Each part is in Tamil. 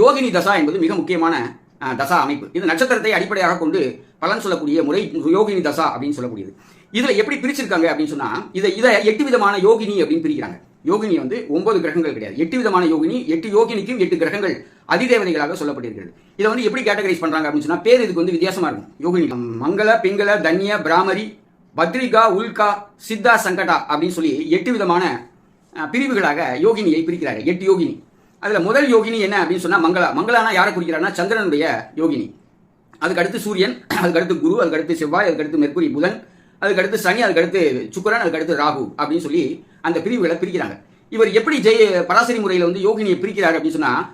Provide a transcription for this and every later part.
யோகினி தசா என்பது மிக முக்கியமான தசா அமைப்பு. இது நட்சத்திரத்தை அடிப்படையாக கொண்டு பலன் சொல்லக்கூடிய முறை யோகினி தசா அப்படின்னு சொல்லக்கூடியது. இதில் எப்படி பிரிச்சிருக்காங்க அப்படின்னு சொன்னால் இதை இதை எட்டு விதமான யோகினி அப்படின்னு பிரிக்கிறாங்க. யோகினி வந்து ஒன்பது கிரகங்கள் கிடையாது. எட்டு விதமான யோகினி எட்டு யோகினிக்கும் எட்டு கிரகங்கள் அதிதேவதைகளாக சொல்லப்பட்டிருக்கிறது. இதை வந்து எப்படி கேட்டகரைஸ் பண்ணுறாங்க அப்படின்னு சொன்னால் பேர் இதுக்கு வந்து வித்தியாசமாக இருக்கும். யோகினி. மங்கள பிங்கள தன்ய பிராமரி பத்ரிகா உல்கா சித்தா சங்கடா அப்படின்னு சொல்லி எட்டு விதமான பிரிவுகளாக யோகினியை பிரிக்கிறாங்க எட்டு யோகினி. அதில் முதல் யோகினி என்ன அப்படின்னு சொன்னால் மங்களா. மங்களானா யாரை குறிக்கிறான்னா சந்திரனுடைய யோகினி. அதுக்கடுத்து சூரியன் அதுக்கடுத்து குரு அதுக்கடுத்து செவ்வாய் அதுக்கடுத்து மெர்குரி புதன் அதுக்கடுத்து சனி அதுக்கடுத்து சுக்கரன் அதுக்கடுத்து ராகு அப்படின்னு சொல்லி அந்த பிரிவுகளை பிரிக்கிறாங்க. இவர் எப்படி ஜெய பராசரி முறையில் வந்து யோகினியை பிரிக்கிறார் அப்படின்னு சொன்னால்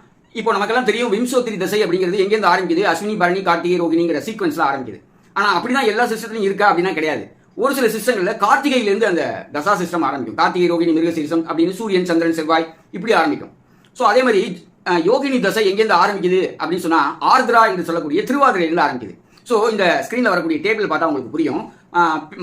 இப்போ நமக்கெல்லாம் தெரியும் விம்சோத்திரி தசை அப்படிங்கிறது எங்கேருந்து ஆரம்பிக்குது? அஸ்வினி பரணி கார்த்திகை ரோகிணிங்கிற சீக்வன்ஸ்ல ஆரம்பிக்குது. ஆனால் அப்படிதான் எல்லா சிஸ்டத்துலையும் இருக்கா அப்படின்னா கிடையாது. ஒரு சில சிஸ்டங்களில் கார்த்திகையிலேருந்து அந்த தசா சிஸ்டம் ஆரம்பிக்கும். கார்த்திகை ரோகிணி மிருகசீரிசம் அப்படின்னு சூரியன் சந்திரன் செவ்வாய் இப்படி ஆரம்பிக்கும். ஸோ அதே மாதிரி யோகினி தசை எங்கேருந்து ஆரம்பிக்குது அப்படின்னு சொன்னால் ஆர்திரா என்று சொல்லக்கூடிய திருவாதிரையிலிருந்து ஆரம்பிக்குது. ஸோ இந்த ஸ்க்ரீனில் வரக்கூடிய டேபிள் பார்த்தா உங்களுக்கு புரியும்.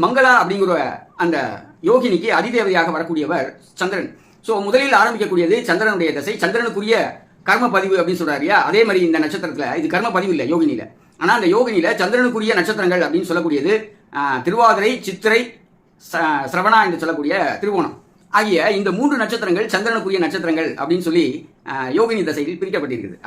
மங்களா அப்படிங்கிற அந்த யோகினிக்கு அதிதேவதையாக வரக்கூடியவர் சந்திரன். ஸோ முதலில் ஆரம்பிக்கக்கூடியது சந்திரனுடைய தசை. சந்திரனுக்குரிய கர்ம பதிவு அப்படின்னு சொல்றாரு இல்லையா? அதே மாதிரி இந்த நட்சத்திரத்தில் இது கர்ம பதிவு இல்லை யோகினியில். ஆனால் அந்த யோகினியில் சந்திரனுக்குரிய நட்சத்திரங்கள் அப்படின்னு சொல்லக்கூடியது திருவாதிரை சித்திரை ச- சிரவணா என்று சொல்லக்கூடிய திருவோணம். ஆகிய இந்த மூன்று நட்சத்திரங்கள் சந்திரனுக்குரிய நட்சத்திரங்கள் அப்படின்னு சொல்லி யோகினி தசையில் பிரிக்கப்பட்டிருக்குது